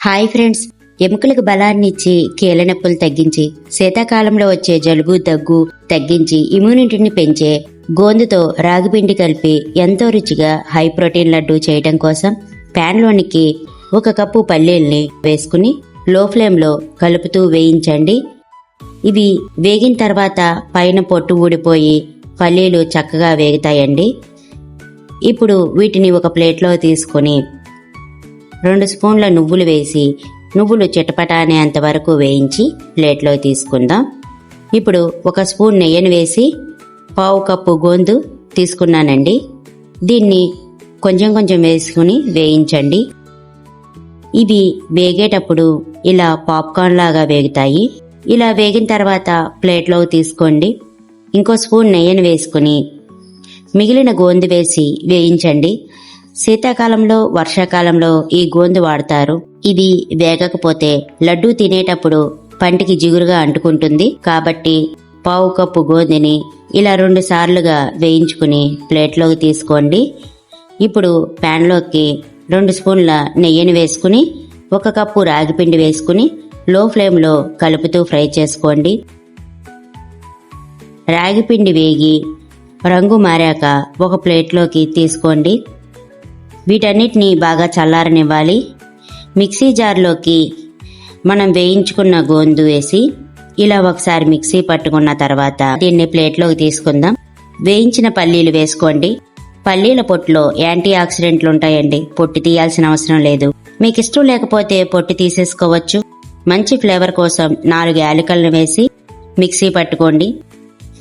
Hi friends ఎముకలకు బలాన్ని ఇచ్చి కీళ్ళ తగ్గించి శీతాకాలంలో వచ్చే జలుబు దగ్గు తగ్గించి ఇమ్యూనిటీని పెంచే గోందుతో రాగిపిండి కలిపి ఎంతో రుచిగా హై ప్రోటీన్ లడ్డు చేయడం కోసం ప్యాన్లోనికి ఒక కప్పు పల్లీల్ని వేసుకుని లో ఫ్లేమ్లో కలుపుతూ వేయించండి. ఇవి వేగిన తర్వాత పైన పొట్టు ఊడిపోయి పల్లీలు చక్కగా వేగుతాయండి. ఇప్పుడు వీటిని ఒక ప్లేట్లో తీసుకొని రెండు స్పూన్ల నువ్వులు వేసి నువ్వులు చిటపట అనేంత వరకు వేయించి ప్లేట్లో తీసుకుందాం. ఇప్పుడు ఒక స్పూన్ నెయ్యిని వేసి పావు కప్పు గోందు తీసుకున్నానండి. దీన్ని కొంచెం కొంచెం వేసుకుని వేయించండి. ఇవి వేగేటప్పుడు ఇలా పాప్కార్న్ లాగా వేగుతాయి. ఇలా వేగిన తర్వాత ప్లేట్లో తీసుకోండి. ఇంకో స్పూన్ నెయ్యిని వేసుకుని మిగిలిన గోందు వేసి వేయించండి. శీతాకాలంలో వర్షాకాలంలో ఈ గోందు వాడతారు. ఇది వేగకపోతే లడ్డూ తినేటప్పుడు పంటికి జిగురుగా అంటుకుంటుంది. కాబట్టి పావు కప్పు గోందిని ఇలా రెండు సార్లుగా వేయించుకుని ప్లేట్లోకి తీసుకోండి. ఇప్పుడు ప్యాన్లోకి రెండు స్పూన్ల నెయ్యిని వేసుకుని ఒక కప్పు రాగిపిండి వేసుకుని లో ఫ్లేమ్లో కలుపుతూ ఫ్రై చేసుకోండి. రాగిపిండి వేగి రంగు మారాక ఒక ప్లేట్లోకి తీసుకోండి. వీటన్నిటిని బాగా చల్లారనివ్వాలి. మిక్సీ జార్లోకి మనం వేయించుకున్న గోందు వేసి ఇలా ఒకసారి మిక్సీ పట్టుకున్న తర్వాత దీన్ని ప్లేట్లోకి తీసుకుందాం. వేయించిన పల్లీలు వేసుకోండి. పల్లీల పొట్టులో యాంటీ ఆక్సిడెంట్లు ఉంటాయండి. పొట్టు తీయాల్సిన అవసరం లేదు. మీకు ఇష్టం లేకపోతే పొట్టు తీసేసుకోవచ్చు. మంచి ఫ్లేవర్ కోసం నాలుగు యాలకలను వేసి మిక్సీ పట్టుకోండి.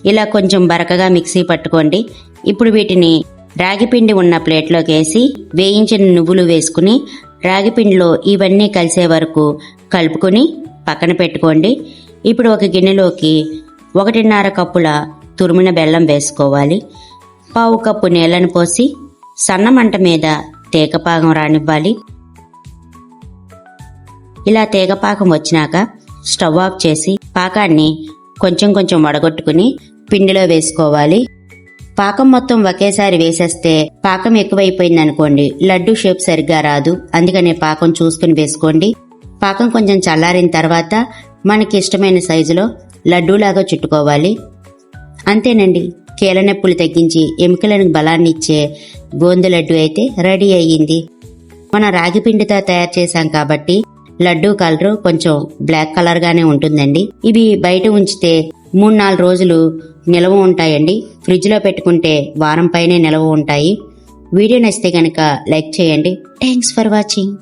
ఇలా కొంచెం బరకగా మిక్సీ పట్టుకోండి. ఇప్పుడు వీటిని రాగిపిండి ఉన్న ప్లేట్లోకి వేసి వేయించిన నువ్వులు వేసుకుని రాగిపిండిలో ఇవన్నీ కలిసే వరకు కలుపుకొని పక్కన పెట్టుకోండి. ఇప్పుడు ఒక గిన్నెలోకి ఒకటిన్నర కప్పుల తురిమిన బెల్లం వేసుకోవాలి. పావు కప్పు నీళ్ళను పోసి సన్న మంట మీద తేగపాకం రానివ్వాలి. ఇలా తేగపాకం వచ్చినాక స్టవ్ ఆఫ్ చేసి పాకాన్ని కొంచెం కొంచెం వడగొట్టుకుని పిండిలో వేసుకోవాలి. పాకం మొత్తం ఒకేసారి వేసేస్తే పాకం ఎక్కువైపోయింది అనుకోండి లడ్డు షేప్ సరిగ్గా రాదు. అందుకనే పాకం చూసుకుని వేసుకోండి. పాకం కొంచెం చల్లారిన తర్వాత మనకి ఇష్టమైన సైజులో లడ్డూలాగా చుట్టుకోవాలి. అంతేనండి కీలనొప్పులు నొప్పులు తగ్గించి ఎముకలను బలాన్ని ఇచ్చే గోందు లడ్డు అయితే రెడీ అయ్యింది. మనం రాగి పిండితో తయారు చేశాం కాబట్టి లడ్డూ కలరు కొంచెం బ్లాక్ కలర్గానే ఉంటుందండి. ఇవి బయట ఉంచితే మూడు నాలుగు రోజులు నిలవ ఉంటాయండి. ఫ్రిడ్జ్లో పెట్టుకుంటే వారం పైనే నిలవ ఉంటాయి. వీడియో నచ్చితే కనుక లైక్ చేయండి. Thanks for watching.